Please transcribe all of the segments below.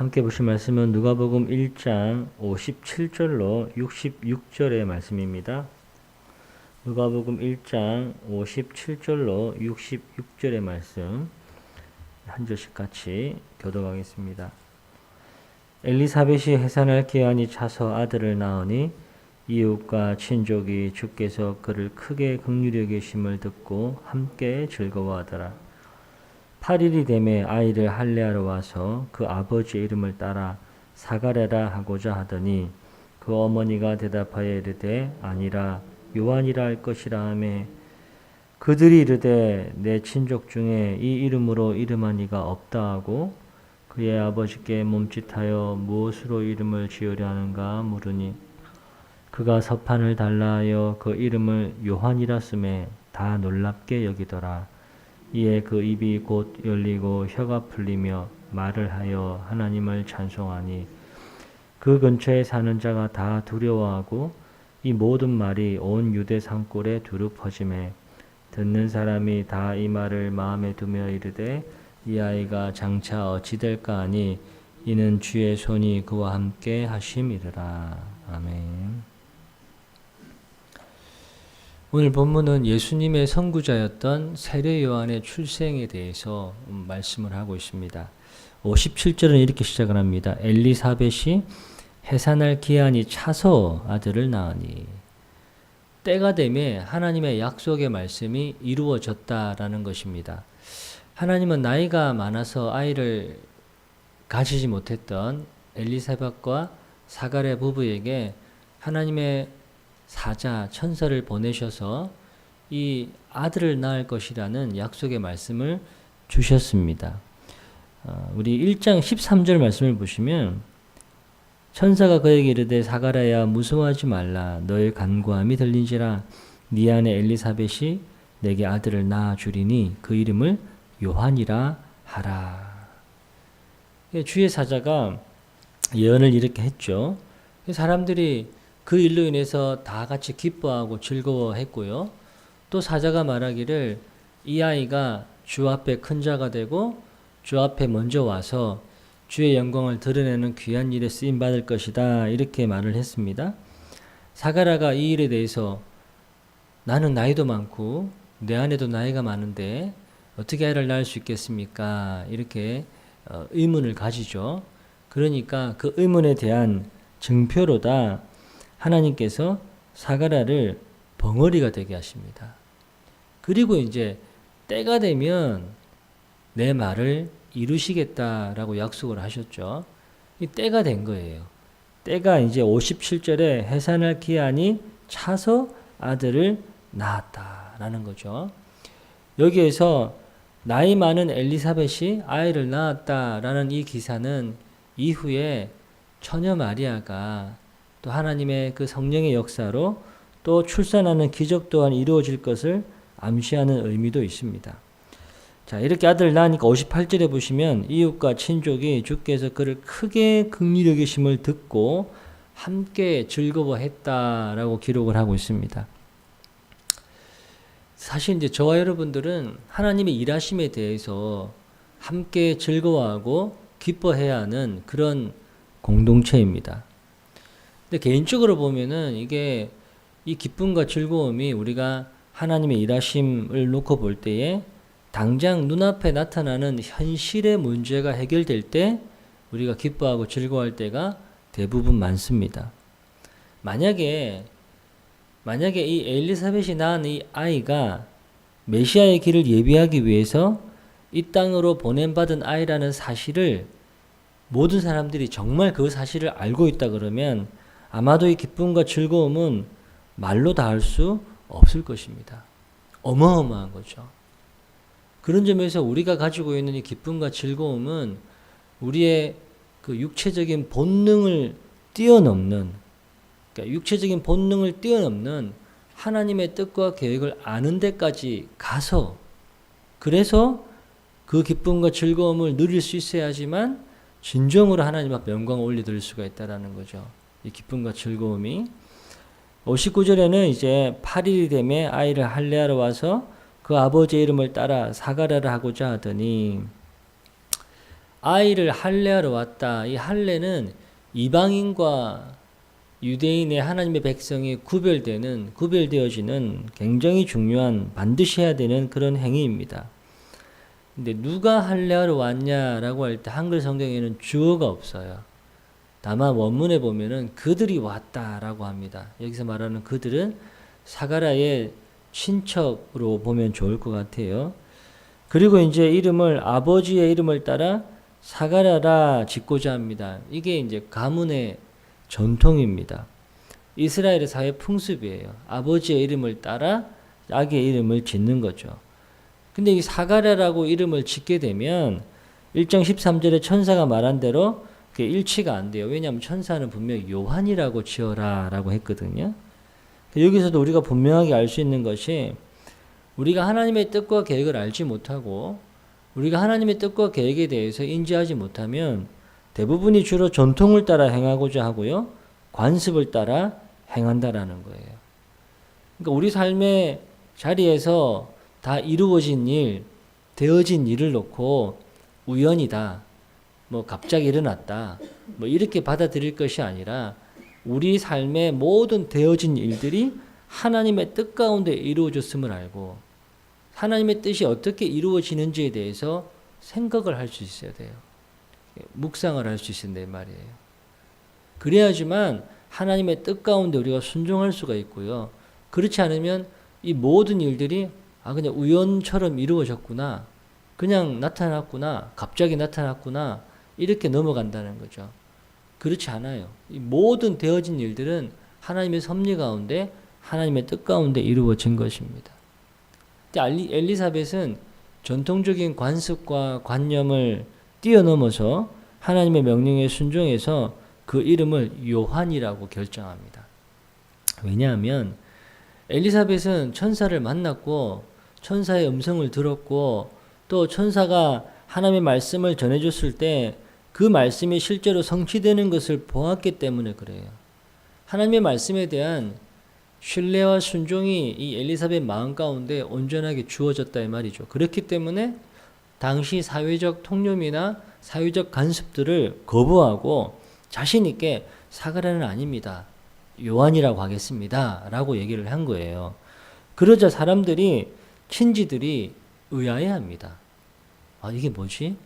함께 보실 말씀은 누가복음 1장 57절로 66절의 말씀입니다. 누가복음 1장 57절로 66절의 말씀 한 절씩 같이 교독하겠습니다. 엘리사벳이 해산할 기한이 차서 아들을 낳으니 이웃과 친족이 주께서 그를 크게 긍휼히 여기심을 듣고 함께 즐거워하더라. 8일이 되매 아이를 할례하러 와서 그 아버지의 이름을 따라 사가랴라 하고자 하더니 그 어머니가 대답하여 이르되 아니라 요한이라 할 것이라 하매 그들이 이르되 내 친족 중에 이 이름으로 이름한 이가 없다 하고 그의 아버지께 몸짓하여 무엇으로 이름을 지으려 하는가 물으니 그가 서판을 달라 하여 그 이름을 요한이라 쓰매 다 놀랍게 여기더라 이에 그 입이 곧 열리고 혀가 풀리며 말을 하여 하나님을 찬송하니 그 근처에 사는 자가 다 두려워하고 이 모든 말이 온 유대 산골에 두루 퍼짐에 듣는 사람이 다 이 말을 마음에 두며 이르되 이 아이가 장차 어찌 될까 하니 이는 주의 손이 그와 함께 하심이더라 아멘. 오늘 본문은 예수님의 선구자였던 세례 요한의 출생에 대해서 말씀을 하고 있습니다. 57절은 이렇게 시작을 합니다. 엘리사벳이 해산할 기한이 차서 아들을 낳으니 때가 되매 하나님의 약속의 말씀이 이루어졌다라는 것입니다. 하나님은 나이가 많아서 아이를 가지지 못했던 엘리사벳과 사가랴 부부에게 하나님의 사자 천사를 보내셔서 이 아들을 낳을 것이라는 약속의 말씀을 주셨습니다. 어, 우리 1장 13절 말씀을 보시면 천사가 그에게 이르되 사가랴야 무서워하지 말라 너의 간구함이 들린지라 네 안에 엘리사벳이 내게 아들을 낳아 주리니 그 이름을 요한이라 하라. 주의 사자가 예언을 이렇게 했죠. 사람들이 그 일로 인해서 다 같이 기뻐하고 즐거워했고요. 또 사자가 말하기를 이 아이가 주 앞에 큰 자가 되고 주 앞에 먼저 와서 주의 영광을 드러내는 귀한 일에 쓰임 받을 것이다. 이렇게 말을 했습니다. 사가라가 이 일에 대해서 나는 나이도 많고 내 안에도 나이가 많은데 어떻게 아이를 낳을 수 있겠습니까? 이렇게 어, 의문을 가지죠. 그러니까 그 의문에 대한 증표로다 하나님께서 사가라를 벙어리가 되게 하십니다. 그리고 이제 때가 되면 내 말을 이루시겠다라고 약속을 하셨죠. 이 때가 된 거예요. 때가 이제 57절에 해산할 기한이 차서 아들을 낳았다라는 거죠. 여기에서 나이 많은 엘리사벳이 아이를 낳았다라는 이 기사는 이후에 처녀 마리아가 또 하나님의 그 성령의 역사로 또 출산하는 기적 또한 이루어질 것을 암시하는 의미도 있습니다. 자, 이렇게 아들을 낳으니까 58절에 보시면 이웃과 친족이 주께서 그를 크게 극률여 계심을 듣고 함께 즐거워했다라고 기록을 하고 있습니다. 사실 이제 저와 여러분들은 하나님의 일하심에 대해서 함께 즐거워하고 기뻐해야 하는 그런 공동체입니다. 근데 개인적으로 보면은 이게 이 기쁨과 즐거움이 우리가 하나님의 일하심을 놓고 볼 때에 당장 눈앞에 나타나는 현실의 문제가 해결될 때 우리가 기뻐하고 즐거워할 때가 대부분 많습니다. 만약에 만약에 이 엘리사벳이 낳은 이 아이가 메시아의 길을 예비하기 위해서 이 땅으로 보냄받은 아이라는 사실을 모든 사람들이 정말 그 사실을 알고 있다 그러면 아마도 이 기쁨과 즐거움은 말로 다할 수 없을 것입니다. 어마어마한 거죠. 그런 점에서 우리가 가지고 있는 이 기쁨과 즐거움은 우리의 그 육체적인 본능을 뛰어넘는, 그러니까 육체적인 본능을 뛰어넘는 하나님의 뜻과 계획을 아는 데까지 가서 그래서 그 기쁨과 즐거움을 누릴 수 있어야지만 진정으로 하나님 앞에 영광을 올려드릴 수가 있다라는 거죠. 이 기쁨과 즐거움이 59절에는 이제 8일이 되매 아이를 할례하러 와서 그 아버지의 이름을 따라 사가랴를 하고자 하더니 아이를 할례하러 왔다. 이 할례는 이방인과 유대인의 하나님의 백성이 구별되는 구별되어지는 굉장히 중요한 반드시 해야 되는 그런 행위입니다. 근데 누가 할례하러 왔냐라고 할 때 한글 성경에는 주어가 없어요. 다만 원문에 보면은 그들이 왔다라고 합니다. 여기서 말하는 그들은 사가라의 친척으로 보면 좋을 것 같아요. 그리고 이제 이름을 아버지의 이름을 따라 사가라라 짓고자 합니다. 이게 이제 가문의 전통입니다. 이스라엘의 사회 풍습이에요. 아버지의 이름을 따라 아기의 이름을 짓는 거죠. 근데 이 사가랴라고 이름을 짓게 되면 1장 13절에 천사가 말한 대로 그게 일치가 안 돼요. 왜냐하면 천사는 분명히 요한이라고 지어라라고 했거든요. 여기서도 우리가 분명하게 알 수 있는 것이 우리가 하나님의 뜻과 계획을 알지 못하고 우리가 하나님의 뜻과 계획에 대해서 인지하지 못하면 대부분이 주로 전통을 따라 행하고자 하고요. 관습을 따라 행한다라는 거예요. 그러니까 우리 삶의 자리에서 다 이루어진 일, 되어진 일을 놓고 우연이다. 뭐 갑자기 일어났다. 뭐 이렇게 받아들일 것이 아니라 우리 삶의 모든 되어진 일들이 하나님의 뜻 가운데 이루어졌음을 알고 하나님의 뜻이 어떻게 이루어지는지에 대해서 생각을 할 수 있어야 돼요. 묵상을 할 수 있는데 말이에요. 그래야지만 하나님의 뜻 가운데 우리가 순종할 수가 있고요. 그렇지 않으면 이 모든 일들이 아 그냥 우연처럼 이루어졌구나. 그냥 나타났구나. 갑자기 나타났구나. 이렇게 넘어간다는 거죠. 그렇지 않아요. 이 모든 되어진 일들은 하나님의 섭리 가운데 하나님의 뜻 가운데 이루어진 것입니다. 근데 엘리사벳은 전통적인 관습과 관념을 뛰어넘어서 하나님의 명령에 순종해서 그 이름을 요한이라고 결정합니다. 왜냐하면 엘리사벳은 천사를 만났고 천사의 음성을 들었고 또 천사가 하나님의 말씀을 전해줬을 때 그 말씀이 실제로 성취되는 것을 보았기 때문에 그래요. 하나님의 말씀에 대한 신뢰와 순종이 이 엘리사벳 마음 가운데 온전하게 주어졌다 이 말이죠. 그렇기 때문에 당시 사회적 통념이나 사회적 간섭들을 거부하고 자신 있게 사가라는 아닙니다. 요한이라고 하겠습니다. 라고 얘기를 한 거예요. 그러자 사람들이 친지들이 의아해 합니다. 아, 이게 뭐지?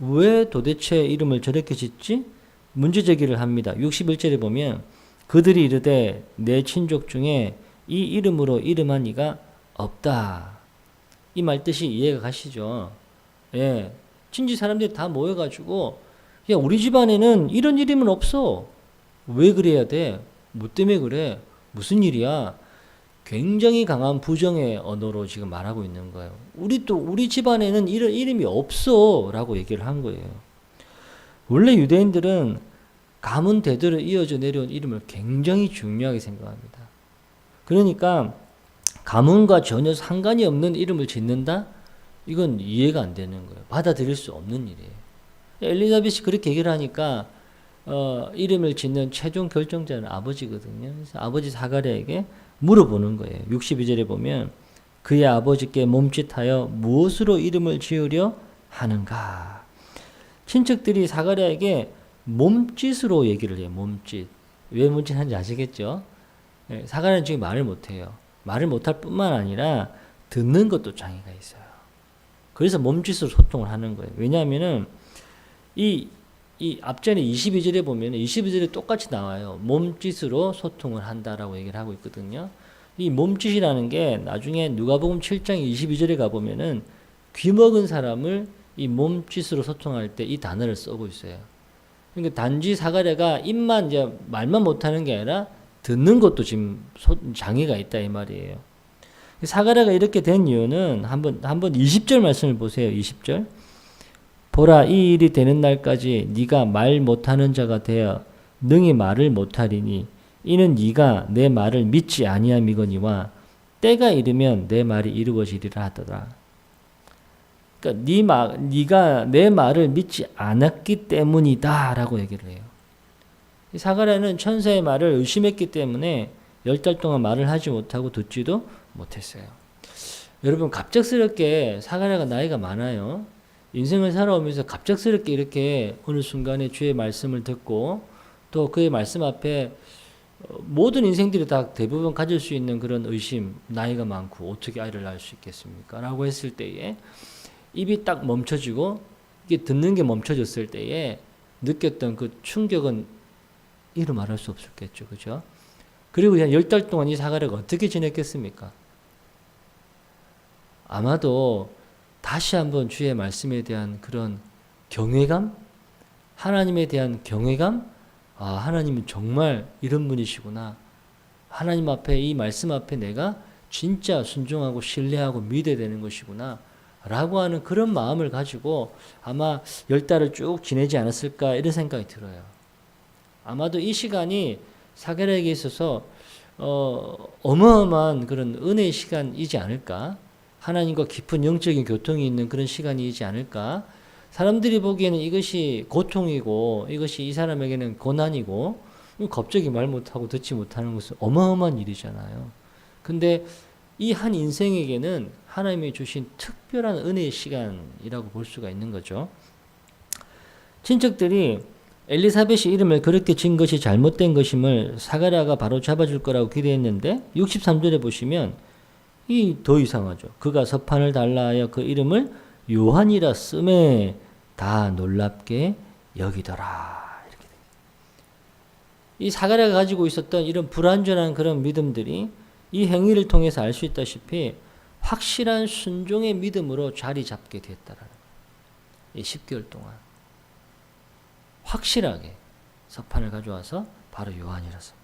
왜 도대체 이름을 저렇게 짓지? 문제 제기를 합니다. 61절에 보면 그들이 이르되 내 친족 중에 이 이름으로 이름한 이가 없다. 이 말 뜻이 이해가 가시죠? 예. 친지 사람들이 다 모여가지고, 야, 우리 집안에는 이런 이름은 없어. 왜 그래야 돼? 뭐 때문에 그래? 무슨 일이야? 굉장히 강한 부정의 언어로 지금 말하고 있는 거예요. 우리 또 우리 집안에는 이런 이름이 없어라고 얘기를 한 거예요. 원래 유대인들은 가문 대대로 이어져 내려온 이름을 굉장히 중요하게 생각합니다. 그러니까 가문과 전혀 상관이 없는 이름을 짓는다? 이건 이해가 안 되는 거예요. 받아들일 수 없는 일이에요. 엘리자벳이 그렇게 얘기를 하니까 어, 이름을 짓는 최종 결정자는 아버지거든요. 그래서 아버지 사가랴에게 물어보는 거예요. 62절에 보면 그의 아버지께 몸짓하여 무엇으로 이름을 지으려 하는가? 친척들이 사가랴에게 몸짓으로 얘기를 해요. 몸짓. 왜 몸짓하는지 아시겠죠? 예, 사가랴는 지금 말을 못해요. 말을 못할 뿐만 아니라 듣는 것도 장애가 있어요. 그래서 몸짓으로 소통을 하는 거예요. 왜냐하면은 이, 이 앞전에 22절에 보면 22절에 똑같이 나와요. 몸짓으로 소통을 한다라고 얘기를 하고 있거든요. 이 몸짓이라는 게 나중에 누가복음 7장 22절에 가 보면은 귀 먹은 사람을 이 몸짓으로 소통할 때 이 단어를 쓰고 있어요. 그러니까 단지 사가랴가 입만 이제 말만 못하는 게 아니라 듣는 것도 지금 장애가 있다 이 말이에요. 사가랴가 이렇게 된 이유는 한번 한번 20절 말씀을 보세요. 20절. 보라 이 일이 되는 날까지 네가 말 못하는 자가 되어 능히 말을 못하리니 이는 네가 내 말을 믿지 아니함이거니와 때가 이르면 내 말이 이루어지리라 하더라. 그러니까 네 말, 네가 내 말을 믿지 않았기 때문이다라고 얘기를 해요. 사가랴는 천사의 말을 의심했기 때문에 열 달 동안 말을 하지 못하고 듣지도 못했어요. 여러분 갑작스럽게 사가랴가 나이가 많아요. 인생을 살아오면서 갑작스럽게 이렇게 어느 순간에 주의 말씀을 듣고 또 그의 말씀 앞에 어, 모든 인생들이 다 대부분 가질 수 있는 그런 의심, 나이가 많고 어떻게 아이를 낳을 수 있겠습니까? 라고 했을 때에 입이 딱 멈춰지고 이게 듣는 게 멈춰졌을 때에 느꼈던 그 충격은 이루 말할 수 없었겠죠. 그죠? 그리고 그냥 열 달 동안 이 사가랴가 어떻게 지냈겠습니까? 아마도 다시 한번 주의 말씀에 대한 그런 경외감, 하나님에 대한 경외감, 아, 하나님은 정말 이런 분이시구나. 하나님 앞에 이 말씀 앞에 내가 진짜 순종하고 신뢰하고 믿어야 되는 것이구나. 라고 하는 그런 마음을 가지고 아마 열 달을 쭉 지내지 않았을까 이런 생각이 들어요. 아마도 이 시간이 사계에게 있어서 어, 어마어마한 그런 은혜의 시간이지 않을까? 하나님과 깊은 영적인 교통이 있는 그런 시간이지 않을까? 사람들이 보기에는 이것이 고통이고 이것이 이 사람에게는 고난이고 갑자기 말 못하고 듣지 못하는 것은 어마어마한 일이잖아요. 근데 이 한 인생에게는 하나님이 주신 특별한 은혜의 시간이라고 볼 수가 있는 거죠. 친척들이 엘리사벳이 이름을 그렇게 진 것이 잘못된 것임을 사가랴가 바로 잡아줄 거라고 기대했는데 63절에 보시면 이 더 이상하죠. 그가 서판을 달라하여 그 이름을 요한이라 쓰매 다 놀랍게 여기더라. 이렇게 이 사가랴가 가지고 있었던 이런 불완전한 그런 믿음들이 이 행위를 통해서 알 수 있다시피 확실한 순종의 믿음으로 자리 잡게 됐다라는. 이 10개월 동안 확실하게 서판을 가져와서 바로 요한이라서.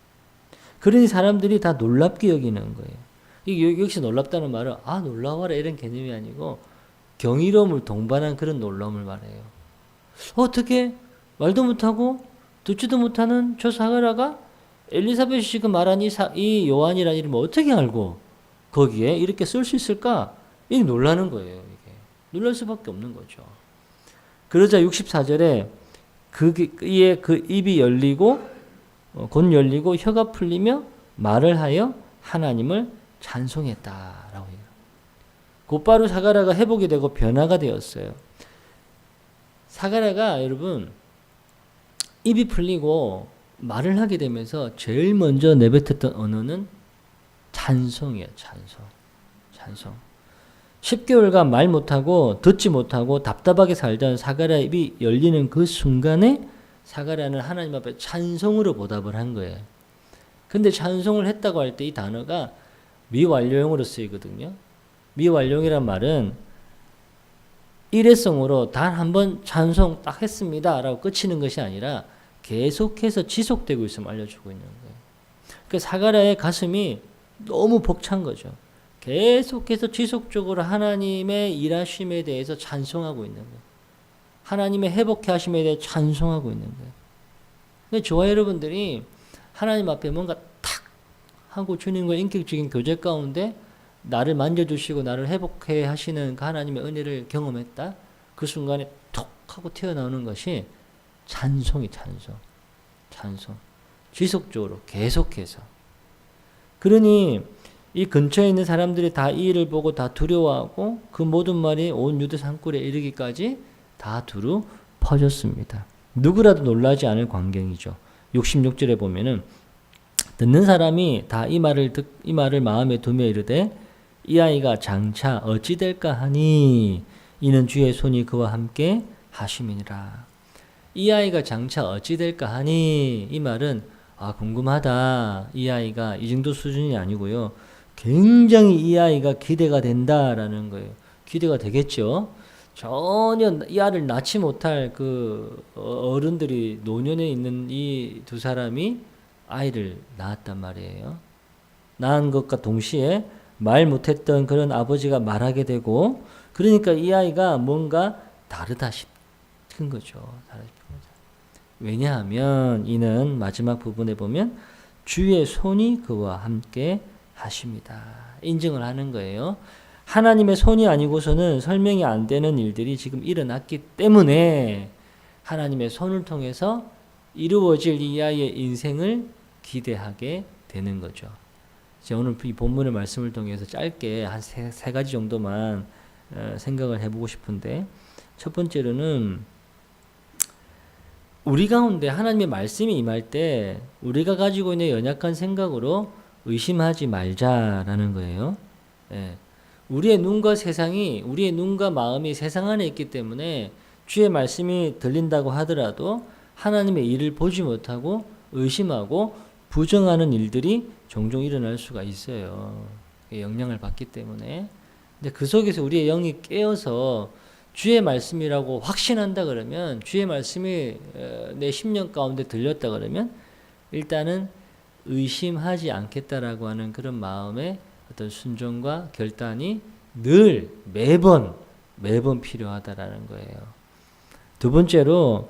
그러니 사람들이 다 놀랍게 여기는 거예요. 이 여기서 놀랍다는 말은 아 놀라워라 이런 개념이 아니고 경이로움을 동반한 그런 놀라움을 말해요. 어떻게 말도 못하고 듣지도 못하는 저 사가라가 엘리사벳이 지금 말한 이, 사, 이 요한이라는 이름을 어떻게 알고 거기에 이렇게 쓸 수 있을까? 이 놀라는 거예요. 이게 놀랄 수밖에 없는 거죠. 그러자 64절에 그의 그 입이 열리고 어, 곧 열리고 혀가 풀리며 말을 하여 하나님을 찬송했다라고 해요. 곧바로 사가라가 회복이 되고 변화가 되었어요. 사가라가 여러분 입이 풀리고 말을 하게 되면서 제일 먼저 내뱉었던 언어는 찬송이에요. 찬송. 찬송. 10개월간 말 못하고 듣지 못하고 답답하게 살던 사가랴 입이 열리는 그 순간에 사가랴는 하나님 앞에 찬송으로 보답을 한 거예요. 근데 찬송을 했다고 할 때 이 단어가 미완료형으로 쓰이거든요. 미완료이란 말은 일회성으로 단 한 번 찬송 딱 했습니다. 라고 끝이는 것이 아니라 계속해서 지속되고 있음을 알려주고 있는 거예요. 그 사가랴의 가슴이 너무 벅찬 거죠. 계속해서 지속적으로 하나님의 일하심에 대해서 찬송하고 있는 거예요. 하나님의 회복해 하심에 대해 찬송하고 있는 거예요. 근데 저와 여러분들이 하나님 앞에 뭔가 탁 하고 주님과 인격적인 교제 가운데 나를 만져주시고 나를 회복해 하시는 그 하나님의 은혜를 경험했다. 그 순간에 톡 하고 튀어나오는 것이 찬송이 찬송. 찬송. 지속적으로 계속해서. 그러니 이 근처에 있는 사람들이 다 이 일을 보고 다 두려워하고 그 모든 말이 온 유대 산골에 이르기까지 다 두루 퍼졌습니다. 누구라도 놀라지 않을 광경이죠. 66절에 보면은 듣는 사람이 다 이 말을 듣, 이 말을 마음에 두며 이르되 이 아이가 장차 어찌 될까 하니 이는 주의 손이 그와 함께 하심이니라. 이 아이가 장차 어찌 될까 하니 이 말은 아 궁금하다. 이 아이가 이 정도 수준이 아니고요. 굉장히 이 아이가 기대가 된다라는 거예요. 기대가 되겠죠. 전혀 이 아이를 낳지 못할 그 어른들이 노년에 있는 이 두 사람이 아이를 낳았단 말이에요. 낳은 것과 동시에 말 못했던 그런 아버지가 말하게 되고 그러니까 이 아이가 뭔가 다르다 싶은 거죠. 다르다 싶은 거죠. 왜냐하면 이는 마지막 부분에 보면 주의 손이 그와 함께 하십니다. 인증을 하는 거예요. 하나님의 손이 아니고서는 설명이 안 되는 일들이 지금 일어났기 때문에 하나님의 손을 통해서 이루어질 이 아이의 인생을 기대하게 되는 거죠. 오늘 이 본문의 말씀을 통해서 짧게 한세 가지 정도만 어, 생각을 해보고 싶은데 첫 번째로는 우리 가운데 하나님의 말씀이 임할 때 우리가 가지고 있는 연약한 생각으로 의심하지 말자라는 거예요. 예. 우리의 눈과 세상이 우리의 눈과 마음이 세상 안에 있기 때문에 주의 말씀이 들린다고 하더라도 하나님의 일을 보지 못하고 의심하고 부정하는 일들이 종종 일어날 수가 있어요. 영향을 받기 때문에. 근데 그 속에서 우리의 영이 깨어서 주의 말씀이라고 확신한다 그러면 주의 말씀이 어, 내 심령 가운데 들렸다 그러면 일단은 의심하지 않겠다라고 하는 그런 마음의 어떤 순종과 결단이 늘 매번 매번 필요하다라는 거예요. 두 번째로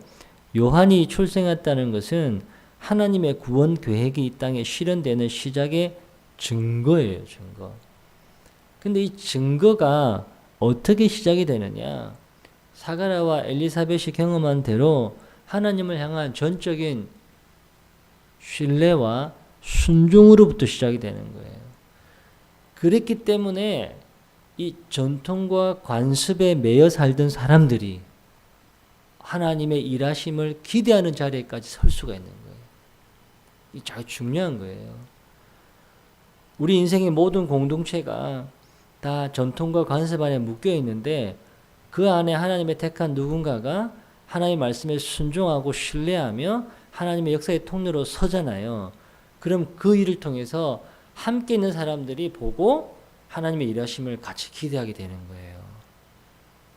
요한이 출생했다는 것은 하나님의 구원 계획이 이 땅에 실현되는 시작의 증거예요, 증거. 근데 이 증거가 어떻게 시작이 되느냐? 사가라와 엘리사벳이 경험한 대로 하나님을 향한 전적인 신뢰와 순종으로부터 시작이 되는 거예요. 그랬기 때문에 이 전통과 관습에 매여 살던 사람들이 하나님의 일하심을 기대하는 자리에까지 설 수가 있는 거예요. 이잘 중요한 거예요. 우리 인생의 모든 공동체가 다 전통과 관습 안에 묶여 있는데 그 안에 하나님의 택한 누군가가 하나님의 말씀에 순종하고 신뢰하며 하나님의 역사의 통로로 서잖아요. 그럼 그 일을 통해서 함께 있는 사람들이 보고 하나님의 일하심을 같이 기대하게 되는 거예요.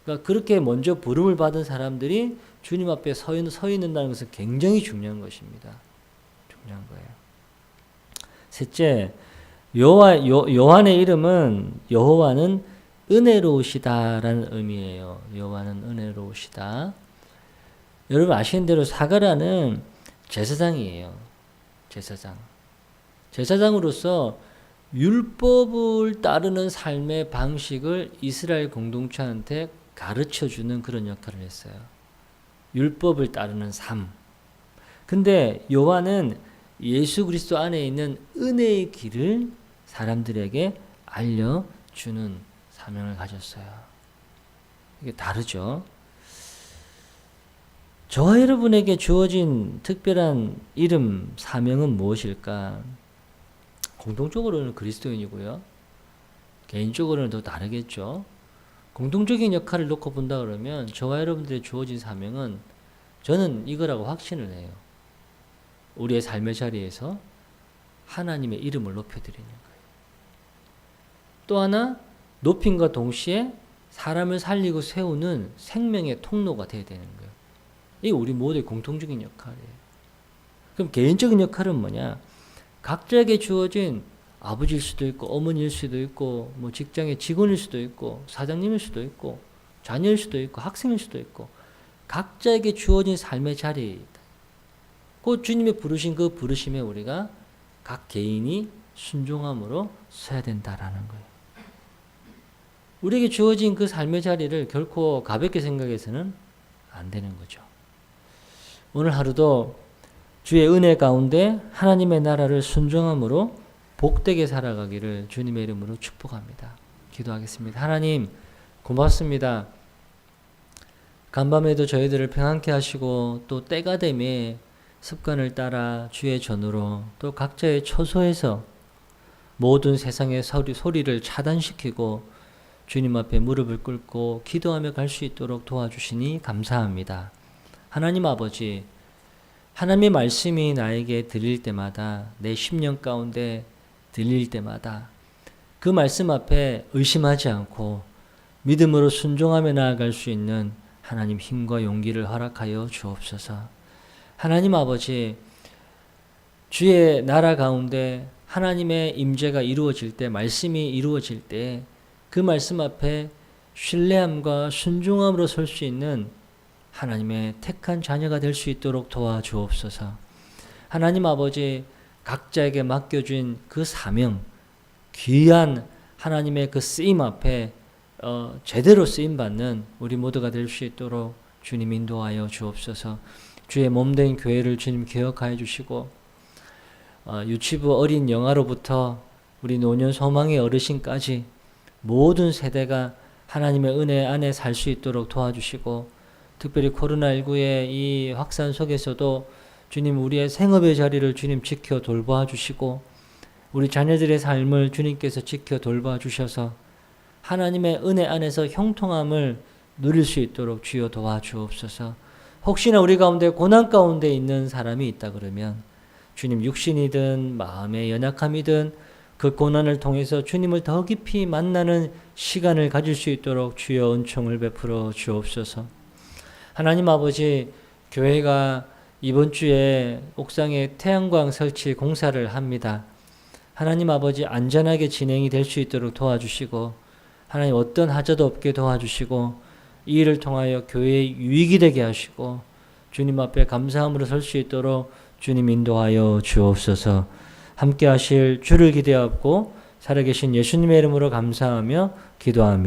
그러니까 그렇게 먼저 부름을 받은 사람들이 주님 앞에 서, 있, 서 있는다는 것은 굉장히 중요한 것입니다. 중요한 거예요. 셋째, 요한, 요한의 이름은 여호와는 은혜로우시다라는 의미예요. 여호와는 은혜로우시다. 여러분 아시는 대로 사가라는 제사장이에요. 제사장. 제사장으로서 율법을 따르는 삶의 방식을 이스라엘 공동체한테 가르쳐 주는 그런 역할을 했어요. 율법을 따르는 삶. 근데 요한은 예수 그리스도 안에 있는 은혜의 길을 사람들에게 알려주는 사명을 가졌어요. 이게 다르죠. 저와 여러분에게 주어진 특별한 이름, 사명은 무엇일까? 공동적으로는 그리스도인이고요. 개인적으로는 더 다르겠죠. 공동적인 역할을 놓고 본다 그러면 저와 여러분들의 주어진 사명은 저는 이거라고 확신을 해요. 우리의 삶의 자리에서 하나님의 이름을 높여드리는 거예요. 또 하나 높임과 동시에 사람을 살리고 세우는 생명의 통로가 되어야 되는 거예요. 이게 우리 모두의 공통적인 역할이에요. 그럼 개인적인 역할은 뭐냐? 각자에게 주어진 아버지일 수도 있고 어머니일 수도 있고 뭐 직장의 직원일 수도 있고 사장님일 수도 있고 자녀일 수도 있고 학생일 수도 있고 각자에게 주어진 삶의 자리에 그 주님의 부르신 그 부르심에 우리가 각 개인이 순종함으로 서야 된다라는 거예요. 우리에게 주어진 그 삶의 자리를 결코 가볍게 생각해서는 안 되는 거죠. 오늘 하루도 주의 은혜 가운데 하나님의 나라를 순종함으로 복되게 살아가기를 주님의 이름으로 축복합니다. 기도하겠습니다. 하나님, 고맙습니다. 간밤에도 저희들을 평안케 하시고 또 때가 되매 습관을 따라 주의 전으로 또 각자의 처소에서 모든 세상의 소리, 소리를 차단시키고 주님 앞에 무릎을 꿇고 기도하며 갈 수 있도록 도와주시니 감사합니다. 하나님 아버지, 하나님의 말씀이 나에게 들릴 때마다 내 심령 가운데 들릴 때마다 그 말씀 앞에 의심하지 않고 믿음으로 순종하며 나아갈 수 있는 하나님 힘과 용기를 허락하여 주옵소서. 하나님 아버지, 주의 나라 가운데 하나님의 임재가 이루어질 때, 말씀이 이루어질 때, 그 말씀 앞에 신뢰함과 순종함으로 설 수 있는 하나님의 택한 자녀가 될 수 있도록 도와주옵소서. 하나님 아버지, 각자에게 맡겨진 그 사명, 귀한 하나님의 그 쓰임 앞에 어, 제대로 쓰임 받는 우리 모두가 될 수 있도록 주님 인도하여 주옵소서. 주의 몸된 교회를 주님 기억하여 주시고 어, 유치부 어린 영아로부터 우리 노년 소망의 어르신까지 모든 세대가 하나님의 은혜 안에 살 수 있도록 도와주시고 특별히 코로나19의 이 확산 속에서도 주님 우리의 생업의 자리를 주님 지켜 돌봐 주시고 우리 자녀들의 삶을 주님께서 지켜 돌봐 주셔서 하나님의 은혜 안에서 형통함을 누릴 수 있도록 주여 도와주옵소서. 혹시나 우리 가운데 고난 가운데 있는 사람이 있다 그러면 주님 육신이든 마음의 연약함이든 그 고난을 통해서 주님을 더 깊이 만나는 시간을 가질 수 있도록 주여 은총을 베풀어 주옵소서. 하나님 아버지 교회가 이번 주에 옥상에 태양광 설치 공사를 합니다. 하나님 아버지 안전하게 진행이 될 수 있도록 도와주시고 하나님 어떤 하자도 없게 도와주시고 이 일을 통하여 교회에 유익이 되게 하시고 주님 앞에 감사함으로 설 수 있도록 주님 인도하여 주옵소서. 함께 하실 주를 기대하고 살아계신 예수님의 이름으로 감사하며 기도합니다.